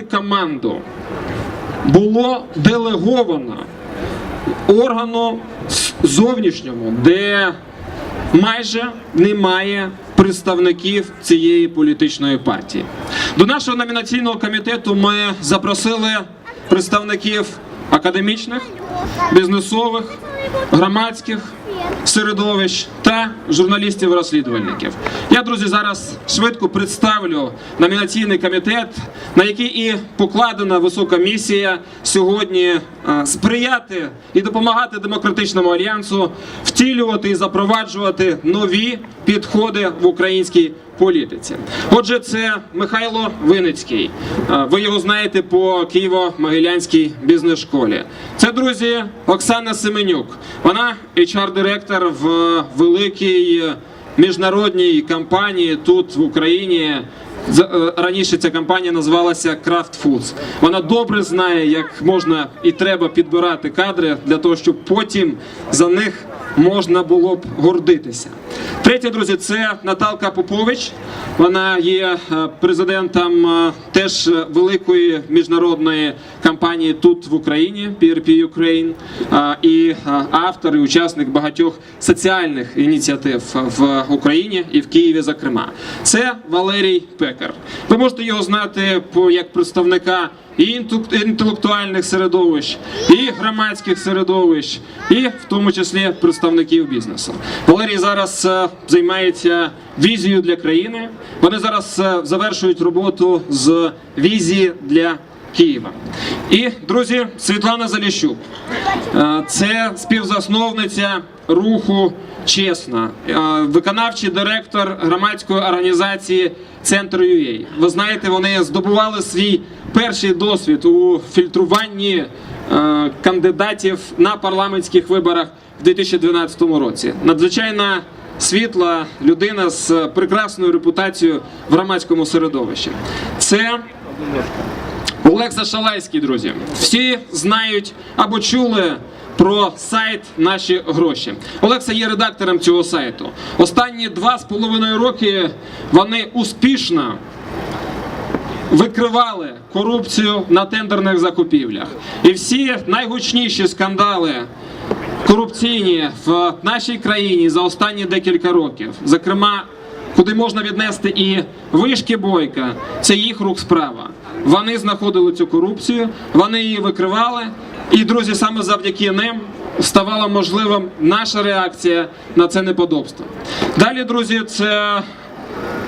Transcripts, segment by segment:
команду було делеговано органу зовнішньому, де майже немає представників цієї політичної партії. До нашого номінаційного комітету ми запросили представників академічних, бізнесових, громадських середовищ та журналістів-розслідувальників. Я, друзі, зараз швидко представлю номінаційний комітет, на який і покладена висока місія сьогодні е, сприяти і допомагати демократичному альянсу втілювати і запроваджувати нові підходи в українській політиці. Отже, це Михайло Виницький. Е, Ви його знаєте по Києво-Могилянській бізнес-школі. Це друзі Оксана Семенюк. Вона HR-директор в великій міжнародній компанії тут в Україні. Е, Раніше ця компанія називалася Kraft Foods. Вона добре знає, як можна і треба підбирати кадри для того, щоб потім за них можна було б гордитися. Третє, друзі, це Наталка Попович. Вона є е, президентом е, теж великої міжнародної компанії тут в Україні, PRP Ukraine, е, і автор і учасник багатьох соціальних ініціатив в Україні і в Києві, зокрема. Це Валерій Пекар. Ви можете його знати як представника і інтелектуальних середовищ, і громадських середовищ, і в тому числі представників бізнесу. Валерій зараз е, займається візією для країни. Вони зараз е, завершують роботу з візії для Києва. І друзі, Світлана Заліщук. Е, Це співзасновниця руху Чесна, виконавчий директор громадської організації Центр UA. Ви знаєте, вони здобували свій перший досвід у фільтруванні е, кандидатів на парламентських виборах в 2012 році. Надзвичайно світла людина з прекрасною репутацією в громадському середовищі. Це Олекса Шалайський, друзі. Всі знають або чули про сайт Наші гроші. Олекса є редактором цього сайту. Останні два з половиною роки вони успішно викривали корупцію на тендерних закупівлях. І всі найгучніші скандали корупційні в нашій країні за останні декілька років, зокрема, куди можна віднести і вишки бойка, це їх рук справа. Вони знаходили цю корупцію, вони її викривали. І, друзі, саме завдяки ним ставала можливим наша реакція на це неподобство. Далі, друзі, це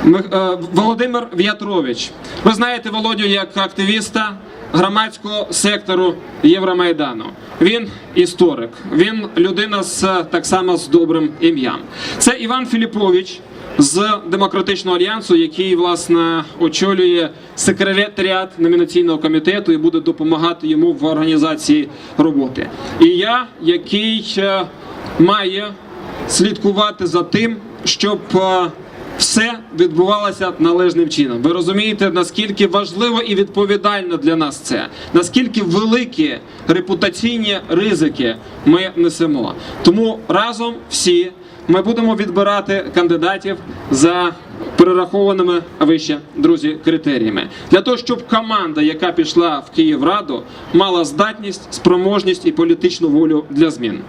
е, Володимир В'ятрович. Ви знаєте Володю як активіста громадського сектору Євромайдану. Він історик, він людина з так само з добрим ім'ям. Це Іван Філіпович з Демократичного альянсу, який власне очолює секретаріат номінаційного комітету і буде допомагати йому в організації роботи. І я, який е, має слідкувати за тим, щоб е, все відбувалося належним чином. Ви розумієте, наскільки важливо і відповідально для нас це, наскільки великі репутаційні ризики ми несемо. Тому разом всі ми будемо відбирати кандидатів за перерахованими вище друзі критеріями для того, щоб команда, яка пішла в Київраду, мала здатність, спроможність і політичну волю для змін.